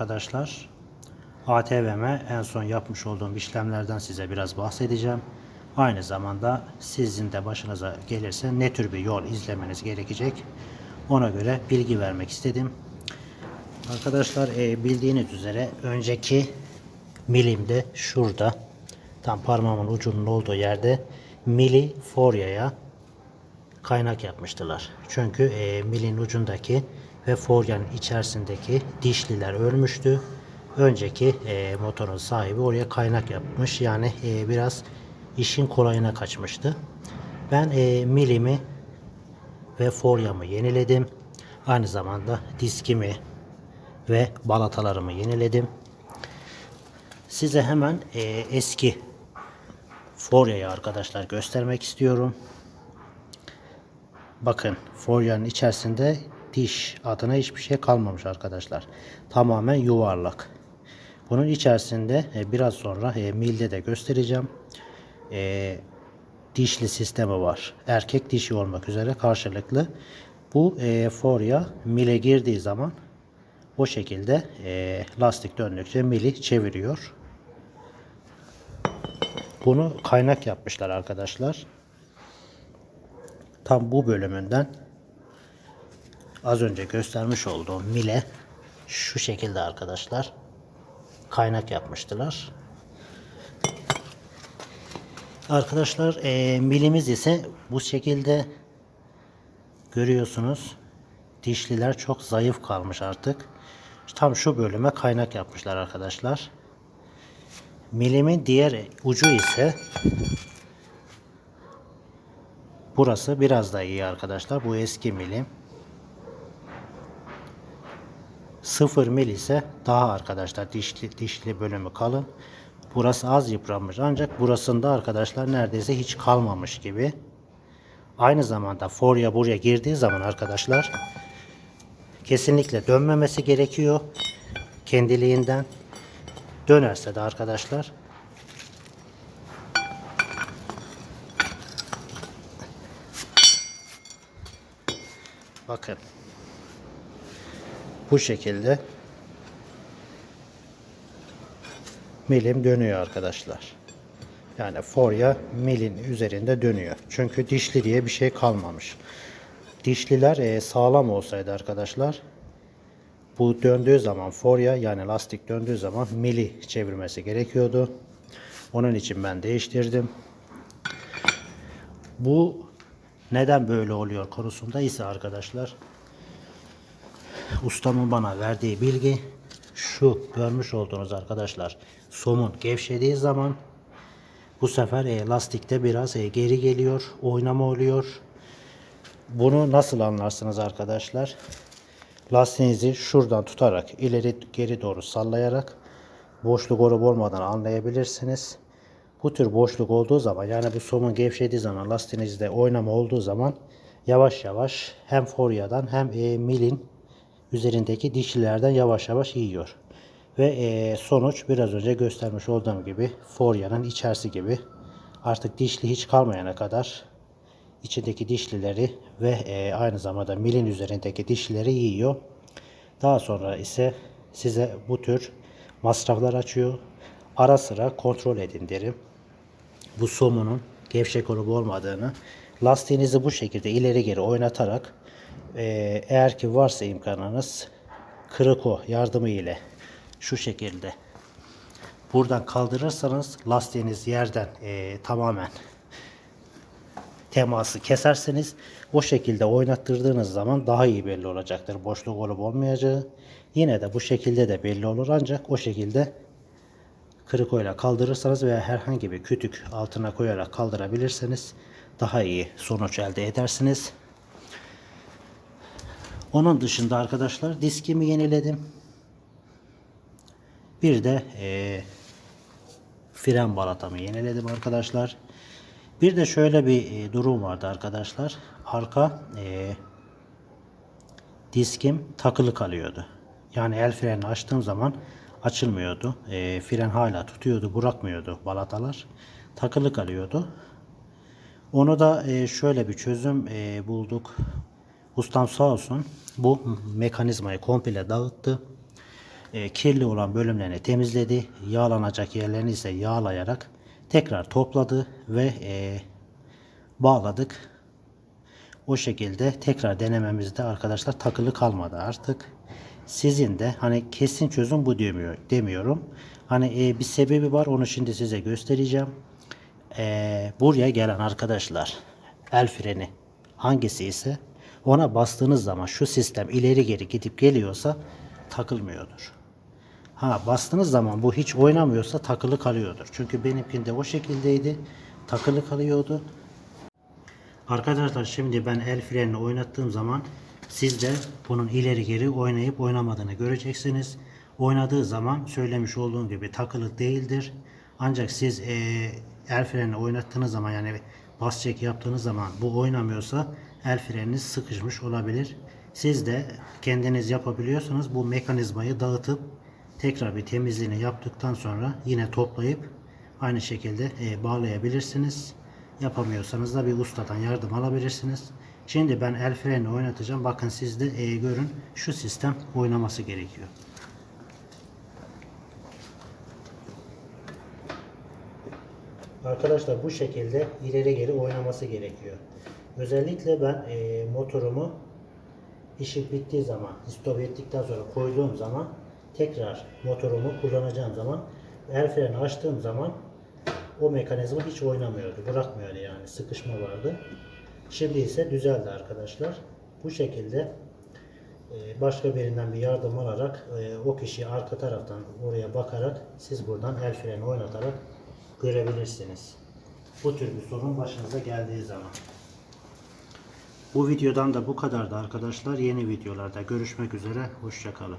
arkadaşlar. ATV'me en son yapmış olduğum işlemlerden size biraz bahsedeceğim. Aynı zamanda sizin de başınıza gelirse ne tür bir yol izlemeniz gerekecek ona göre bilgi vermek istedim. Arkadaşlar e, bildiğiniz üzere önceki milimde şurada tam parmağımın ucunun olduğu yerde mili Forya'ya kaynak yapmıştılar. Çünkü e, milin ucundaki ve Forya'nın içerisindeki dişliler ölmüştü. Önceki e, motorun sahibi oraya kaynak yapmış. Yani e, biraz işin kolayına kaçmıştı. Ben e, milimi ve Forya'mı yeniledim. Aynı zamanda diskimi ve balatalarımı yeniledim. Size hemen e, eski Forya'yı arkadaşlar göstermek istiyorum. Bakın Forya'nın içerisinde diş adına hiçbir şey kalmamış arkadaşlar. Tamamen yuvarlak. Bunun içerisinde e, biraz sonra e, milde de göstereceğim. E, dişli sistemi var. Erkek dişi olmak üzere karşılıklı. Bu Forya mile girdiği zaman o şekilde lastik döndükçe mili çeviriyor. Bunu kaynak yapmışlar arkadaşlar. Tam bu bölümünden az önce göstermiş olduğum mile şu şekilde arkadaşlar kaynak yapmıştılar. Arkadaşlar e, milimiz ise bu şekilde görüyorsunuz. Dişliler çok zayıf kalmış artık. Tam şu bölüme kaynak yapmışlar arkadaşlar. Milimin diğer ucu ise burası biraz da iyi arkadaşlar. Bu eski milim. 0 mil ise daha arkadaşlar dişli dişli bölümü kalın. Burası az yıpranmış ancak burasında arkadaşlar neredeyse hiç kalmamış gibi. Aynı zamanda forya buraya girdiği zaman arkadaşlar kesinlikle dönmemesi gerekiyor. Kendiliğinden dönerse de arkadaşlar bakın bu şekilde milim dönüyor arkadaşlar. Yani forya milin üzerinde dönüyor. Çünkü dişli diye bir şey kalmamış. Dişliler e, sağlam olsaydı arkadaşlar bu döndüğü zaman forya yani lastik döndüğü zaman mili çevirmesi gerekiyordu. Onun için ben değiştirdim. Bu neden böyle oluyor konusunda ise arkadaşlar ustamın bana verdiği bilgi şu görmüş olduğunuz arkadaşlar. Somun gevşediği zaman bu sefer e, lastikte biraz e, geri geliyor oynama oluyor. Bunu nasıl anlarsınız arkadaşlar? Lastiğinizi şuradan tutarak ileri geri doğru sallayarak boşluk olup olmadan anlayabilirsiniz. Bu tür boşluk olduğu zaman yani bu somun gevşediği zaman lastiğinizde oynama olduğu zaman yavaş yavaş hem foryadan hem e, milin üzerindeki dişlilerden yavaş yavaş yiyor. Ve e, sonuç biraz önce göstermiş olduğum gibi foryanın içerisi gibi artık dişli hiç kalmayana kadar içindeki dişlileri ve e, aynı zamanda milin üzerindeki dişlileri yiyor. Daha sonra ise size bu tür masraflar açıyor. Ara sıra kontrol edin derim. Bu somunun gevşek olup olmadığını lastiğinizi bu şekilde ileri geri oynatarak e, eğer ki varsa imkanınız kriko yardımı ile şu şekilde buradan kaldırırsanız lastiğiniz yerden e, tamamen teması keserseniz o şekilde oynattırdığınız zaman daha iyi belli olacaktır. Boşluk olup olmayacağı. Yine de bu şekilde de belli olur ancak o şekilde krikoyla kaldırırsanız veya herhangi bir kütük altına koyarak kaldırabilirseniz daha iyi sonuç elde edersiniz. Onun dışında arkadaşlar diskimi yeniledim. Bir de e, fren balatamı yeniledim arkadaşlar. Bir de şöyle bir e, durum vardı arkadaşlar. Arka e, diskim takılı kalıyordu. Yani el frenini açtığım zaman açılmıyordu. E, fren hala tutuyordu, bırakmıyordu balatalar. Takılı kalıyordu. Onu da e, şöyle bir çözüm e, bulduk. Ustam sağ olsun bu mekanizmayı komple dağıttı. e, kirli olan bölümlerini temizledi. Yağlanacak yerlerini ise yağlayarak tekrar topladı ve e, bağladık. O şekilde tekrar denememizde arkadaşlar takılı kalmadı artık. Sizin de hani kesin çözüm bu demiyor, demiyorum. Hani e, bir sebebi var onu şimdi size göstereceğim. E, buraya gelen arkadaşlar el freni hangisi ise ona bastığınız zaman şu sistem ileri geri gidip geliyorsa takılmıyordur. Ha bastığınız zaman bu hiç oynamıyorsa takılı kalıyordur. Çünkü benimkinde o şekildeydi. Takılı kalıyordu. Arkadaşlar şimdi ben el frenini oynattığım zaman siz de bunun ileri geri oynayıp oynamadığını göreceksiniz. Oynadığı zaman söylemiş olduğum gibi takılı değildir. Ancak siz e, el frenini oynattığınız zaman yani bas çek yaptığınız zaman bu oynamıyorsa el freniniz sıkışmış olabilir. Siz de kendiniz yapabiliyorsanız bu mekanizmayı dağıtıp tekrar bir temizliğini yaptıktan sonra yine toplayıp aynı şekilde e, bağlayabilirsiniz. Yapamıyorsanız da bir ustadan yardım alabilirsiniz. Şimdi ben el freni oynatacağım. Bakın siz de e, görün şu sistem oynaması gerekiyor. Arkadaşlar bu şekilde ileri geri oynaması gerekiyor. Özellikle ben e, motorumu işi bittiği zaman, stop ettikten sonra koyduğum zaman tekrar motorumu kullanacağım zaman el freni açtığım zaman o mekanizma hiç oynamıyordu. Bırakmıyordu yani. Sıkışma vardı. Şimdi ise düzeldi arkadaşlar. Bu şekilde e, başka birinden bir yardım alarak e, o kişiyi arka taraftan oraya bakarak siz buradan el freni oynatarak görebilirsiniz. Bu tür bir sorun başınıza geldiği zaman. Bu videodan da bu kadardı arkadaşlar. Yeni videolarda görüşmek üzere. Hoşçakalın.